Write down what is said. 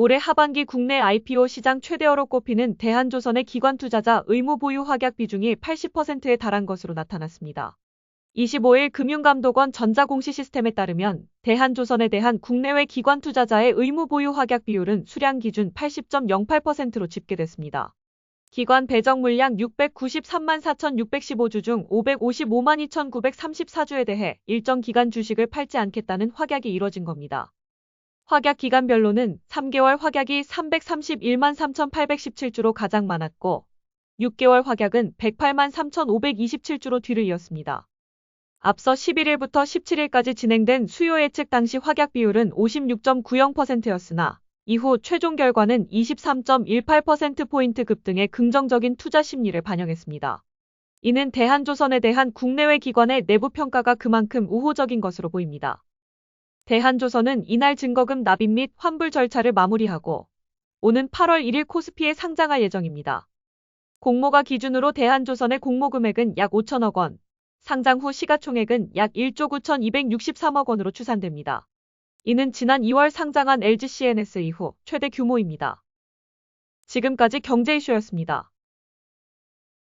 올해 하반기 국내 IPO 시장 최대어로 꼽히는 대한조선의 기관 투자자 의무 보유 확약 비중이 80%에 달한 것으로 나타났습니다. 25일 금융감독원 전자공시 시스템에 따르면 대한조선에 대한 국내외 기관 투자자의 의무 보유 확약 비율은 수량 기준 80.08%로 집계됐습니다. 기관 배정 물량 693만 4,615주 중 555만 2,934주에 대해 일정 기간 주식을 팔지 않겠다는 확약이 이뤄진 겁니다. 확약 기간별로는 3개월 확약이 331만 3,817주로 가장 많았고 6개월 확약은 108만 3,527주로 뒤를 이었습니다. 앞서 11일부터 17일까지 진행된 수요 예측 당시 확약 비율은 56.90%였으나 이후 최종 결과는 23.18%포인트 급등의 긍정적인 투자 심리를 반영했습니다. 이는 대한조선에 대한 국내외 기관의 내부 평가가 그만큼 우호적인 것으로 보입니다. 대한조선은 이날 증거금 납입 및 환불 절차를 마무리하고 오는 8월 1일 코스피에 상장할 예정입니다. 공모가 기준으로 대한조선의 공모 금액은 약 5천억 원, 상장 후 시가총액은 약 1조 9,263억 원으로 추산됩니다. 이는 지난 2월 상장한 LG CNS 이후 최대 규모입니다. 지금까지 경제 이슈였습니다.